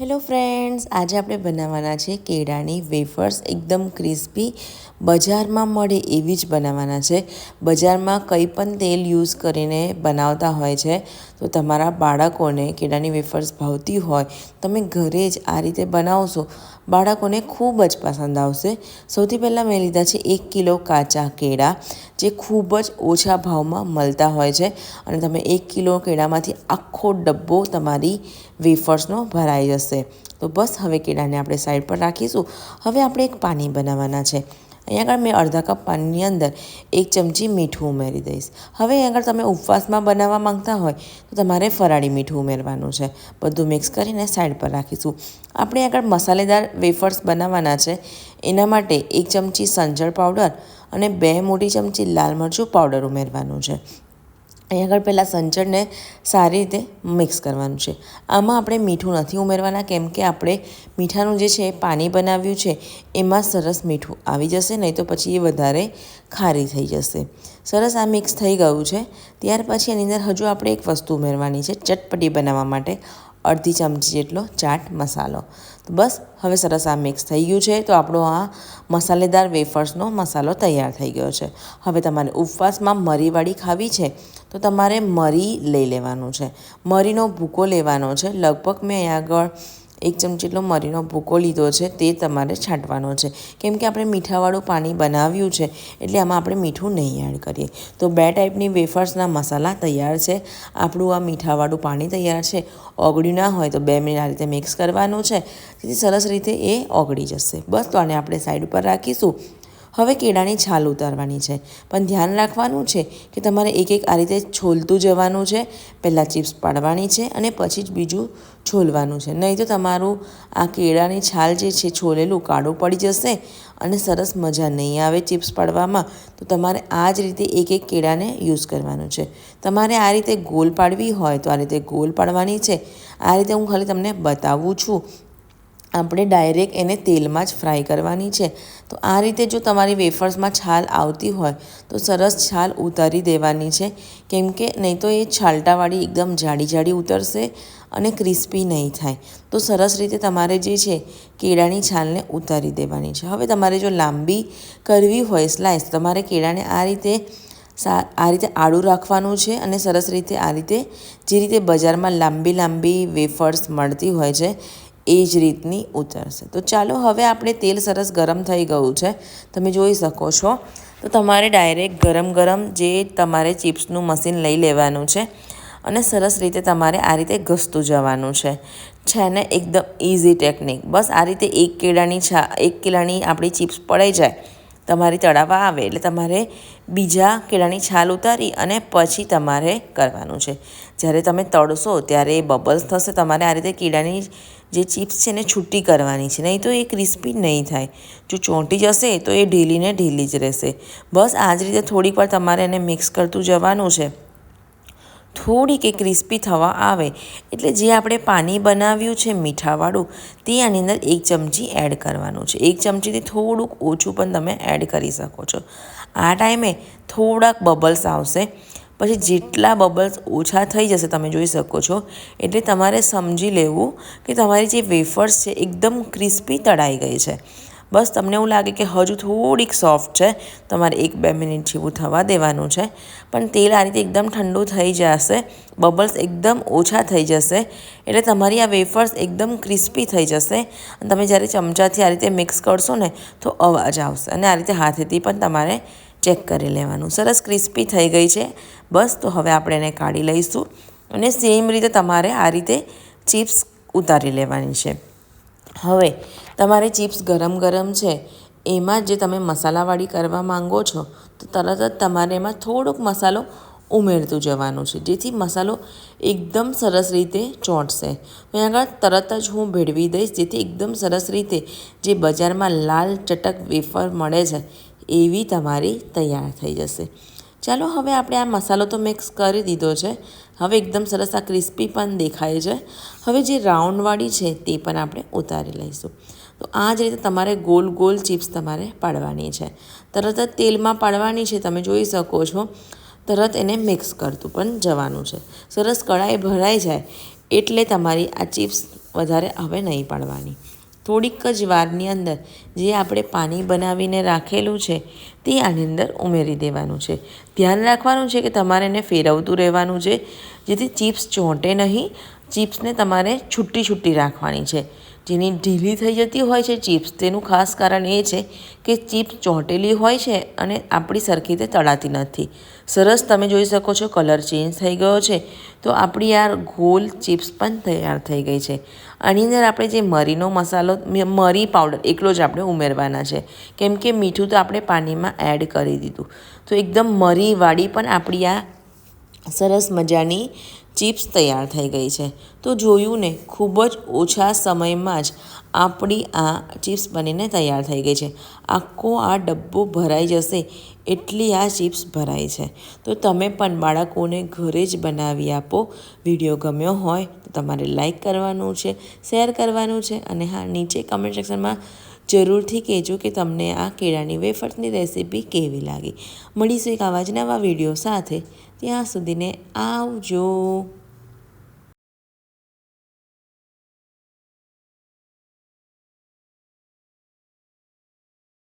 Hello friends, આજે આપણે બનાવવાના છે કેળાની વેફર્સ એકદમ ક્રિસ્પી. બજારમાં મળે એવી જ બનાવવાના છે. બજારમાં કંઈ પણ તેલ યુઝ કરીને બનાવતા હોય છે. તો તમારા બાળકોને કેળાની વેફર્સ ભાવતી હોય, તમે ઘરે જ આ રીતે બનાવશો. બાળકોને ખૂબ જ પસંદ આવશે. સૌથી પહેલાં મેં લીધા છે એક કિલો કાચા કેળા, જે ખૂબ જ ઓછા ભાવમાં મળતા હોય છે. અને તમે એક કિલો કેળામાંથી આખો ડબ્બો તમારી વેફર્સનો ભરાઈ જશે. તો બસ હવે કેળાને આપણે સાઈડ પર રાખીશું. હવે આપણે એક પાણી બનાવવાના છે. અહીંયા આગળ મેં અડધા કપ પાણીની અંદર એક ચમચી મીઠું ઉમેરી દઈશ. હવે અહીં આગળ તમે ઉપવાસમાં બનાવવા માંગતા હોય તો તમારે ફરાળી મીઠું ઉમેરવાનું છે. બધું મિક્સ કરીને સાઈડ પર રાખીશું. આપણે આગળ મસાલેદાર વેફર્સ બનાવવાના છે. એના માટે એક ચમચી સંજળ પાવડર અને બે મોટી ચમચી લાલ મરચું પાવડર ઉમેરવાનું છે. અહીં આગળ પહેલાં સંચળને સારી રીતે મિક્સ કરવાનું છે. આમાં આપણે મીઠું નથી ઉમેરવાના, કેમ કે આપણે મીઠાનું જે છે પાણી બનાવ્યું છે, એમાં સરસ મીઠું આવી જશે, નહીં તો પછી એ વધારે ખારી થઈ જશે. સરસ આ મિક્સ થઈ ગયું છે. ત્યાર પછી એની અંદર હજુ આપણે એક વસ્તુ ઉમેરવાની છે, ચટપટી બનાવવા માટે. અડધી ચમચી જેટલો ચાટ મસાલો. તો બસ, હવે સરસ આ મિક્સ થઈ ગયું છે. તો આપણો આ મસાલેદાર વેફર્સનો મસાલો તૈયાર થઈ ગયો છે. હવે તમારે ઉપવાસમાં મરીવાળી ખાવી છે, તો તમારે મરી લઈ લેવાનું છે. મરીનો ભૂકો લેવાનો છે. લગભગ મેં અહીં આગળ એક ચમચી જેટલો મરીનો ભૂકો લીધો છે, તે તમારે છાંટવાનો છે. કેમ કે આપણે મીઠાવાળું પાણી બનાવ્યું છે, એટલે આમાં આપણે મીઠું નહીં એડ કરીએ. તો બે ટાઈપની વેફર્સના મસાલા તૈયાર છે. આપણું આ મીઠાવાળું પાણી તૈયાર છે. ઓગળ્યું ના હોય તો બે મિનિટ આ રીતે મિક્સ કરવાનું છે. જેથી સરસ રીતે એ ઓગળી જશે. બસ તો આને આપણે સાઈડ ઉપર રાખીશું. હવે કેળાની છાલ ઉતારવાની છે. પણ ધ્યાન રાખવાનું છે કે તમારે એક એક આ રીતે છોલતું જવાનું છે. પહેલાં ચિપ્સ પાડવાની છે અને પછી જ બીજું છોલવાનું છે. નહીં તો તમારું આ કેળાની છાલ જે છે છોલેલું કાળું પડી જશે અને સરસ મજા નહીં આવે ચિપ્સ પાડવામાં. તો તમારે આ જ રીતે એક એક કેળાને યુઝ કરવાનું છે. તમારે આ રીતે ગોલ પાડવી હોય તો આ રીતે ગોલ પાડવાની છે. આ રીતે હું ખાલી તમને બતાવું છું. આપણે ડાયરેક્ટ એને તેલમાં જ ફ્રાય કરવાની છે. તો આ રીતે જો તમારી વેફર્સમાં છાલ આવતી હોય, તો સરસ છાલ ઉતારી દેવાની છે. કેમ કે નહીં તો એ છાલટાવાળી એકદમ જાડી જાડી ઉતરશે અને ક્રિસ્પી નહીં થાય. તો સરસ રીતે તમારે જે છે, કેળાની છાલને ઉતારી દેવાની છે. હવે તમારે જો લાંબી કરવી હોય સ્લાઇસ તમારે કેળાને આ રીતે સા, આ રીતે આડું રાખવાનું છે અને સરસ રીતે આ રીતે જે રીતે બજારમાં લાંબી લાંબી વેફર્સ મળતી હોય છે એ જ રીતની ઉતરશે. તો ચાલો હવે આપણે તેલ સરસ ગરમ થઈ ગયું છે. તમે જોઈ શકો છો. તો તમારે ડાયરેક્ટ ગરમ ગરમ જે તમારે ચિપ્સનું મશીન લઈ લેવાનું છે અને સરસ રીતે તમારે આ રીતે ઘસતું જવાનું છે. છે ને એકદમ ઇઝી ટેકનિક બસ આ રીતે એક કેળાની છા, એક કેળાની આપણી ચિપ્સ પડાઈ જાય. તમારી તળાવા આવે એટલે તમારે બીજા કેળાની છાલ ઉતારી અને પછી તમારે કરવાનું છે. જ્યારે તમે તળશો ત્યારે બબલ્સ થશે, તમારે આ રીતે કેળાની જે ચિપ્સ છે એને છૂટી કરવાની છે. નહીં તો એ ક્રિસ્પી નહીં થાય. જો ચોંટી જશે તો એ ઢીલીને ઢીલી જ રહેશે. બસ આ જ રીતે થોડીક વાર તમારે એને મિક્સ કરતું જવાનું છે. થોડીક એ ક્રિસ્પી થવા આવે. એટલે જે આપણે પાણી બનાવ્યું છે મીઠાવાળું, તે આની અંદર એક ચમચી એડ કરવાનું છે. એક ચમચીથી થોડુંક ઓછું પણ તમે એડ કરી શકો છો. આ ટાઈમે થોડાક બબલ્સ આવશે. પછી જેટલા બબલ્સ ઓછા થઈ જશે તમે જોઈ શકો છો. એટલે તમારે સમજી લેવું કે તમારી જે વેફર્સ છે, એકદમ ક્રિસ્પી તળાઈ ગઈ છે. બસ તમને એવું લાગે કે હજુ થોડીક સોફ્ટ છે, તમારે એક બે મિનિટ જેવું થવા દેવાનું છે. પણ તેલ આ રીતે એકદમ ઠંડુ થઈ જશે, બબલ્સ એકદમ ઓછા થઈ જશે, એટલે તમારી આ વેફર્સ એકદમ ક્રિસ્પી થઈ જશે. અને તમે જ્યારે ચમચાથી આ રીતે મિક્સ કરશો ને, તો અવાજ આવશે. અને આ રીતે હાથેથી પણ તમારે ચેક કરી લેવાનું. સરસ ક્રિસ્પી થઈ ગઈ છે. બસ, તો હવે આપણે એને કાઢી લઈશું. અને સેમ રીતે તમારે આ રીતે ચિપ્સ ઉતારી લેવાની છે. હવે તમારે ચિપ્સ ગરમ ગરમ છે, એમાં જે તમે મસાલાવાળી કરવા માંગો છો, તો તરત જ તમારે એમાં થોડોક મસાલો ઉમેરતું જવાનું છે, જેથી મસાલો એકદમ સરસ રીતે ચોંટશે. ત્યાં આગળ તરત જ હું ભેળવી દઈશ, જેથી એકદમ સરસ રીતે જે બજારમાં લાલ ચટક વેફર મળે છે, એવી તમારી તૈયાર થઈ જશે. ચાલો હવે આપણે આ મસાલો તો મિક્સ કરી દીધો છે, હવે એકદમ સરસ આ ક્રિસ્પી પણ દેખાય છે, હવે જે રાઉન્ડવાળી છે તે પણ આપણે ઉતારી લઈશું. તો આ જ રીતે તમારે ગોલ ગોલ ચિપ્સ તમારે પાડવાની છે. તરત જ તેલમાં પાડવાની છે, તમે જોઈ શકો છો. તરત એને મિક્સ કરતું પણ જવાનું છે. સરસ કઢાઈ ભરાઈ જાય એટલે તમારી આ ચિપ્સ વધારે હવે નહીં પાડવાની. થોડીક જ વારની અંદર જે આપણે પાણી બનાવીને રાખેલું છે, તે આની અંદર ઉમેરી દેવાનું છે. ધ્યાન રાખવાનું છે કે તમારે એને ફેરવતું રહેવાનું છે. જેથી ચિપ્સ ચોંટે નહીં. ચિપ્સને તમારે છૂટી છૂટી રાખવાની છે. જેની ઢીલી થઈ જતી હોય છે ચિપ્સ, તેનું ખાસ કારણ એ છે કે ચિપ્સ ચોંટેલી હોય છે અને આપણી સરખી રીતે તળાતી નથી. સરસ તમે જોઈ શકો છો કલર ચેન્જ થઈ ગયો છે, તો આપણી આ ગોલ ચિપ્સ પણ તૈયાર થઈ ગઈ છે. આની અંદર આપણે જે મરીનો મસાલો મરી પાવડર એકલો જ આપણે ઉમેરવાના છે. કેમ કે મીઠું તો આપણે પાણીમાં એડ કરી દીધું. તો એકદમ મરીવાળી પણ આપણી આ સરસ મજાની ચિપ્સ તૈયાર થઈ ગઈ છે. તો જોયું ને, ખૂબ જ ઓછા સમયમાં જ આપણી આ ચિપ્સ બનીને તૈયાર થઈ ગઈ છે. આખો આ ડબ્બો ભરાઈ જશે, એટલી આ ચિપ્સ ભરાય છે. તો તમે પણ બાળકોને ઘરે જ બનાવી આપો. વીડિયો ગમ્યો હોય તો તમારે લાઈક કરવાનું છે, શેર કરવાનું છે અને હા, નીચે કમેન્ટ સેક્શનમાં જરૂરથી કહેજો કે તમને આ કેળાની વેફર્સની રેસીપી કેવી લાગી. મળીશું એક આવા જ નવા વીડિયો સાથે. ત્યાં સુધીને આવજો.